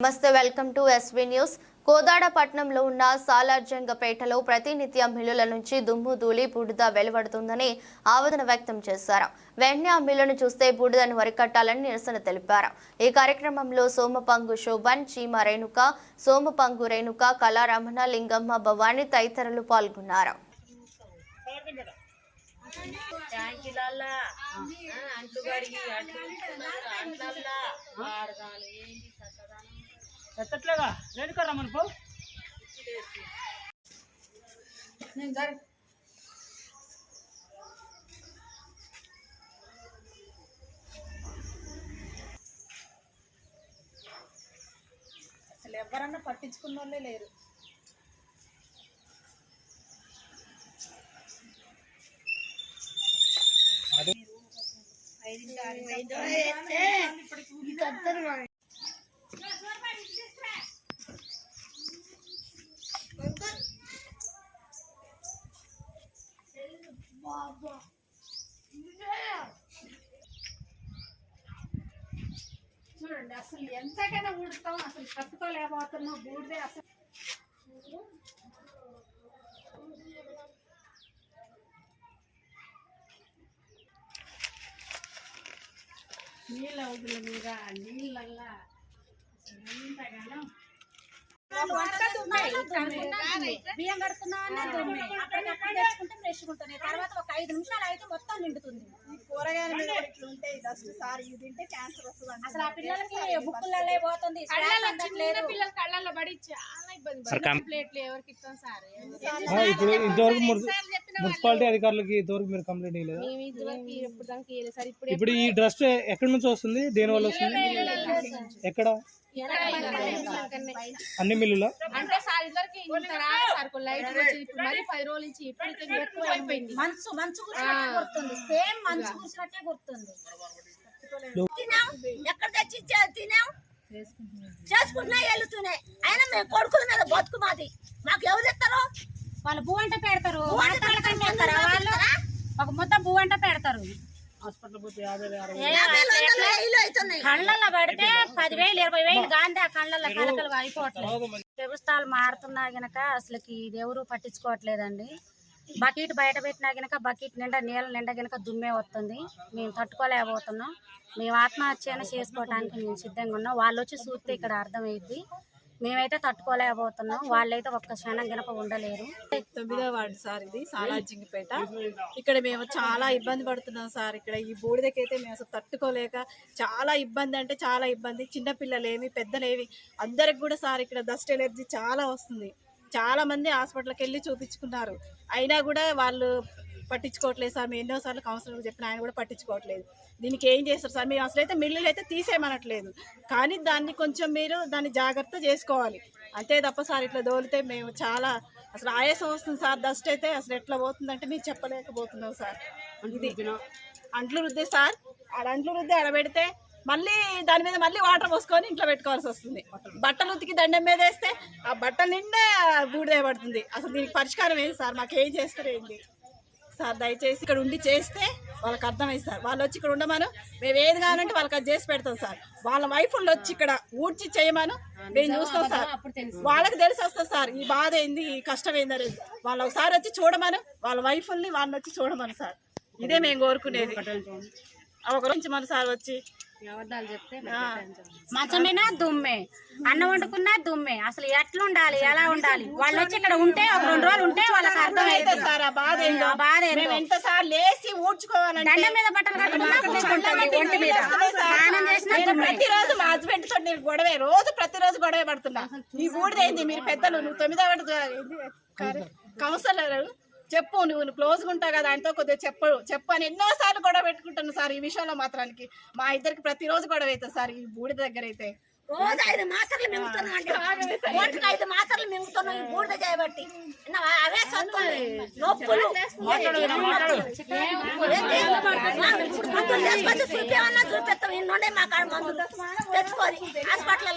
నమస్తే welcome to SV news Kodad పట్టణంలో ఉన్న సాలార్జంగపేటలో ప్రతినిత్యం మిల్లుల నుంచి దుమ్ము ధూళి బూడిద వెలువడుతుందని ఆవేదన వ్యక్తం చేశారు వెంటనే ఆ మిల్లును చూస్తే బూడిదను వరికట్టాలని నిరసన తెలిపారు ఈ కార్యక్రమంలో సోమపంగు శోభన్ చీమ రేణుక సోమపంగు రేణుక కళారమణ లింగమ్మ భవాని తదితరులు పాల్గొన్నారు ట్యాంకీలల్లా అంట్లు కడిగి అట్లు అంట్లల్లా. వాడదాలు ఏంటి చక్కదనం? ఎత్తట్లేగా రేణుకా రమ్మని పో. అసలు ఎవరన్నా పట్టించుకున్న వాళ్ళే లేరు. చూడండి అసలు ఎంతకైనా ఊడుతాం అసలు తట్టుకోలేకపోతున్నాం బూడిదే అసలు. నీళ్ళ మీద నీళ్ళల్లా. ఎంతగానో బియ్యం కడుతున్నామన్నా దుమ్మే అప్పటికప్పుడు తెచ్చుకుంటే ఫ్రెష్ ఉంటుంది తర్వాత ఒక ఐదు నిమిషాలు అయితే మొత్తం నిండుతుంది. కూరగాయల మీద కూడా ఇట్లా ఉంటాయి డస్ట్ సార్ ఇది తింటే క్యాన్సర్ వస్తుంది అసలు ఆ పిల్లలకి బుక్కులలో పోతుంది. పిల్లల కళ్ళల్లో పడి చాలా ఇప్పుడు ఇంతవరకు మున్సిపాలిటీ అధికారులకి ఇంతవరకు మీరు కంప్లైంట్ ఇవ్వలేదు? ఇప్పుడు ఈ డ్రస్ట్ ఎక్కడి నుంచి వస్తుంది? దేని వల్ల వస్తుంది? ఎక్కడ? అన్ని మిల్లుల? అంటే సార్ సార్. లైట్ ఇప్పుడు మరి పది రోజుల నుంచి ఇప్పుడు ఎక్కువ అయిపోయింది. మంచు మంచు గుర్తుంది సేమ్ మంచు గుర్తుంది ఎక్కడ తెచ్చి తినాం? చేసుకుంటున్నా వెళ్తున్నాయి అయినా మేము కొడుకుల మీద బతుకు మాది. మాకు ఎవరు ఇస్తారు వాళ్ళు భూ అంటే పెడతారు. వాళ్ళు ఒక ముద్ద భూ అంటే పెడతారు. కళ్ళల్లో పడితే పదివేలు ఇరవై వేలు గాంధీ ఆ కళ్ళల్లో కలకలు అయిపోవట్లేదు. ప్రభుత్వాలు మారుతున్నా గనక అసలుకి ఇది ఎవరు పట్టించుకోవట్లేదండి. బకెట్ బయట పెట్టినా గనక బకెట్ నిండా నీళ్ళ నిండా గనక దుమ్మే వస్తుంది. మేము తట్టుకోలేకపోతున్నాం. మేము ఆత్మహత్యను చేసుకోవడానికి మేము సిద్ధంగా ఉన్నాం. వాళ్ళు వచ్చి చూస్తే ఇక్కడ అర్థమైద్ది. మేమైతే తట్టుకోలేకపోతున్నాం. వాళ్ళైతే ఒక్క క్షణం గనక ఉండలేరు. తొమ్మిదో వార్డు సార్ ఇది సాలాజింగిపేట. ఇక్కడ మేము చాలా ఇబ్బంది పడుతున్నాం సార్. ఇక్కడ ఈ బూడిదకైతే మేము అసలు తట్టుకోలేక చాలా ఇబ్బంది అంటే చాలా ఇబ్బంది. చిన్నపిల్లలేమి పెద్దలేమి అందరికి కూడా సార్ ఇక్కడ డస్ట్ ఎలర్జీ చాలా వస్తుంది. చాలా మంది హాస్పిటల్కి వెళ్ళి చూపించుకున్నారు అయినా కూడా వాళ్ళు పట్టించుకోవట్లేదు సార్ మేము ఎన్నోసార్లు కౌన్సిలర్ చెప్పిన ఆయన కూడా పట్టించుకోవట్లేదు. దీనికి ఏం చేస్తారు సార్ మేము అసలైతే మిల్లులు అయితే తీసేయమనట్లేదు. కానీ దాన్ని కొంచెం మీరు దాన్ని జాగ్రత్త చేసుకోవాలి. అంతే తప్ప సార్ ఇట్లా దోలితే మేము చాలా అసలు ఆయాసం వస్తుంది సార్. డస్ట్ అయితే అసలు ఎట్లా పోతుందంటే మేము చెప్పలేకపోతున్నాం సార్. అంట్లు రుద్దే సార్. ఆడ అంట్లు రుద్ది ఆడ పెడితే మళ్ళీ దాని మీద మళ్ళీ వాటర్ పోసుకొని ఇంట్లో పెట్టుకోవాల్సి వస్తుంది. బట్టలు ఉతికి దండం మీద వేస్తే ఆ బట్టల నిండా బూడిదే పడుతుంది. అసలు దీనికి పరిష్కారం ఏంటి సార్? మాకు ఏం చేస్తారు ఏంటి సార్ దయచేసి ఇక్కడ ఉండి చేస్తే వాళ్ళకి అర్థమైంది సార్. వాళ్ళు వచ్చి ఇక్కడ ఉండమను. మేము ఏది కావాలంటే వాళ్ళకి అది చేసి పెడతాం సార్. వాళ్ళ వైఫుల్లో వచ్చి ఇక్కడ ఊడ్చి చేయమను. మేము చూస్తాం సార్. వాళ్ళకి తెలిసి వస్తుంది సార్ ఈ బాధ ఏంది ఈ కష్టం ఏందని వాళ్ళు ఒకసారి వచ్చి చూడమను. వాళ్ళ వైఫుల్ని వాళ్ళని వచ్చి చూడమను సార్. ఇదే మేము కోరుకునేది. ఒక నుంచి మన సార్ వచ్చి మంచమైనా? దుమ్మే. అన్నం వండుకున్నా దుమ్మే. అసలు ఎట్లా ఉండాలి? ఎలా ఉండాలి? వాళ్ళు వచ్చి ఇక్కడ ఉంటే ఒక రెండు రోజులు ఉంటే వాళ్ళకి ఆ బాధ ఏందో? ఆ బాధ ఏందో. మేము ఎంత సార్ లేచి ఊడ్చుకోవాలంటే దండం మీద బట్టలు కట్టుకున్నా కూర్చుంటుంది ఒంటి మీద. స్నానం చేసినా నేను దుమ్మే. ప్రతిరోజు మా హస్బెండ్ తోటి నేను గొడవే రోజు ప్రతిరోజు గొడవ పడుతున్నా. నీ బూడిదేంది మీరు పెద్దలు నువ్వు తొమ్మిదవ కౌన్సిలర్. చెప్పు నువ్వు నువ్వు క్లోజ్గా ఉంటావు కదా ఆయనతో కొద్దిగా చెప్పు చెప్పు అని ఎన్నోసార్లు గొడవ పెట్టుకుంటాను సార్ ఈ విషయంలో మాత్రానికి. మా ఇద్దరికి ప్రతిరోజు గొడవ అవుతుంది సార్ ఈ బూడిద దగ్గర అయితే. రోజు ఐదు మింగుతున్నాం అంటే ఐదు మాత్రలు మింగుతున్నాం ఈ బూడిద చేయబట్టి? అవే సత్తుంది నొప్పులు. ఏంటి? ఇప్పుడు మందులు తీసుకొచ్చి చూపించమన్నా చూపిస్తాం. ఇన్నుండే మా కాడ మందులు. తెచ్చుకొని హాస్పిటల్